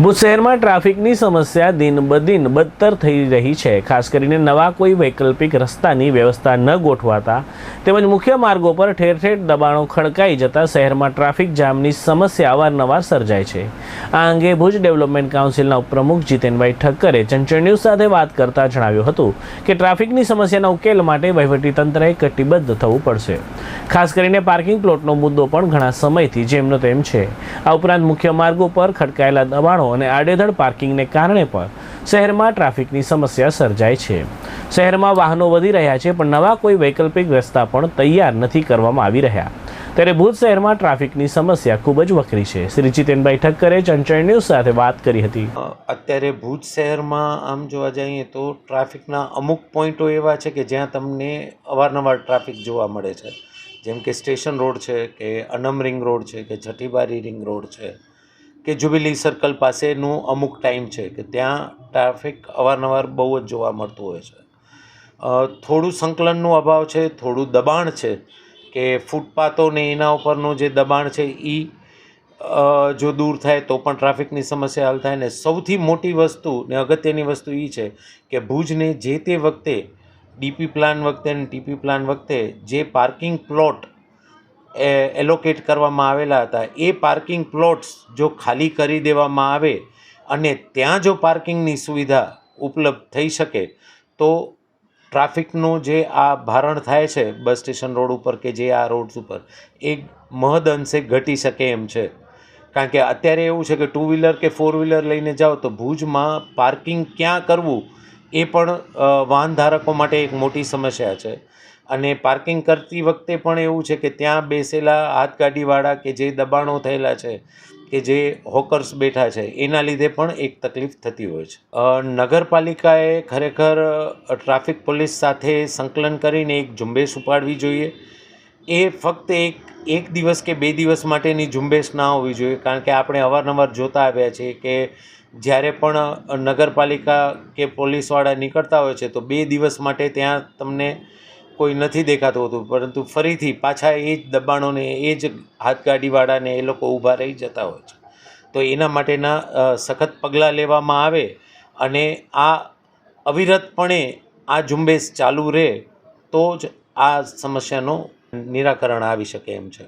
ભુજ શહેરમાં ટ્રાફિકની સમસ્યા દિન બદિન બદતર થઈ રહી છે. ખાસ કરીને નવા કોઈ વૈકલ્પિક રસ્તાની વ્યવસ્થા ન ગોઠવાતા તેમજ મુખ્ય માર્ગો પર ઠેર ઠેર દબાણો ખડકાઈ જતા શહેરમાં ટ્રાફિક જામની સમસ્યા અવારનવાર સર્જાય છે. આ અંગે ભુજ ડેવલપમેન્ટ કાઉન્સિલના ઉપપ્રમુખ જીતેનભાઈ ઠક્કરે ચંચળ ન્યૂઝ સાથે વાત કરતા જણાવ્યું હતું કે ટ્રાફિકની સમસ્યાના ઉકેલ માટે વહીવટીતંત્રએ કટિબદ્ધ થવું પડશે. ખાસ કરીને પાર્કિંગ પ્લોટનો મુદ્દો પણ ઘણા સમયથી જેમનો તેમ છે. આ ઉપરાંત મુખ્ય માર્ગો પર ખડકાયેલા દબાણો અને આડેધડ પાર્કિંગને કારણે પણ શહેરમાં ટ્રાફિકની સમસ્યા સર્જાય છે. શહેરમાં વાહનો વધી રહ્યા છે, પણ નવા કોઈ વૈકલ્પિક રસ્તા પણ તૈયાર નથી કરવામાં આવી રહ્યા. ત્યારે ભુજ શહેરમાં ટ્રાફિકની સમસ્યા ખૂબ જ વકરી છે. શ્રી જીતેનભાઈ ઠક્કરે ચંચળ ન્યૂઝ સાથે વાત કરી હતી. અત્યારે ભુજ શહેરમાં આમ જોવા જઈએ તો ટ્રાફિકના અમુક પોઈન્ટો એવા છે કે જ્યાં તમને અવારનવાર ટ્રાફિક જોવા મળે છે. જેમ કે સ્ટેશન રોડ છે, કે અનમ રિંગ રોડ છે, કે છઠ્ઠીબારી રિંગ રોડ છે. કે જુબિલી સર્કલ પાસેનું અમુક ટાઈમ છે કે ત્યાં ટ્રાફિક અવારનવાર બહુ જ જોવા મળતું હોય છે. થોડું સંકલનનો અભાવ છે, થોડું દબાણ છે કે ફૂટપાથો ને એના ઉપરનું જે દબાણ છે એ જો દૂર થાય તો પણ ટ્રાફિકની સમસ્યા હલ થાય ને સૌથી મોટી વસ્તુ ને અગત્યની વસ્તુ એ છે કે ભુજને જે તે વખતે ડીપી પ્લાન વખતે અને ટીપી પ્લાન વખતે જે પાર્કિંગ પ્લોટ એલોકેટ કરવામાં આવેલા હતા. એ પાર્કિંગ પ્લોટ્સ જો ખાલી કરી દેવામાં આવે અને ત્યાં જો પાર્કિંગની સુવિધા ઉપલબ્ધ થઈ શકે, તો ટ્રાફિકનું જે આ ભારણ થાય છે બસ સ્ટેશન રોડ ઉપર કે જે આ રોડ્સ ઉપર, એ મહદ અંશે ઘટી શકે એમ છે. કારણ કે અત્યારે એવું છે કે ટુ વ્હીલર કે ફોર વ્હીલર લઈને જાઓ તો ભુજમાં પાર્કિંગ ક્યાં કરવું એ પણ વાહન ધારકો માટે એક મોટી સમસ્યા છે. અને પાર્કિંગ કરતી વખતે પણ એવું છે કે ત્યાં બેસેલા હાથગાડીવાળા કે જે દબાણો થયેલા છે, કે જે હોકર્સ બેઠા છે, એના લીધે પણ એક તકલીફ થતી હોય છે. નગરપાલિકાએ ખરેખર ટ્રાફિક પોલીસ સાથે સંકલન કરીને એક ઝુંબેશ ઉપાડવી જોઈએ. એ ફક્ત એક એક દિવસ કે બે દિવસ માટેની ઝુંબેશ ના હોવી જોઈએ, કારણ કે આપણે અવારનવાર જોતા આવ્યા છીએ કે જ્યારે પણ નગરપાલિકા કે પોલીસવાળા નીકળતા હોય છે, તો બે દિવસ માટે ત્યાં તમને કોઈ નથી દેખાતું હોતું, પરંતુ ફરીથી પાછા એ જ દબાણોને, એ જ હાથગાડીવાળાને એ લોકો ઊભા રહી જતા હોય છે. તો એના માટેના સખત પગલાં લેવામાં આવે અને આ અવિરતપણે આ ઝુંબેશ ચાલુ રહે તો જ આ સમસ્યાનું નિરાકરણ આવી શકે એમ છે.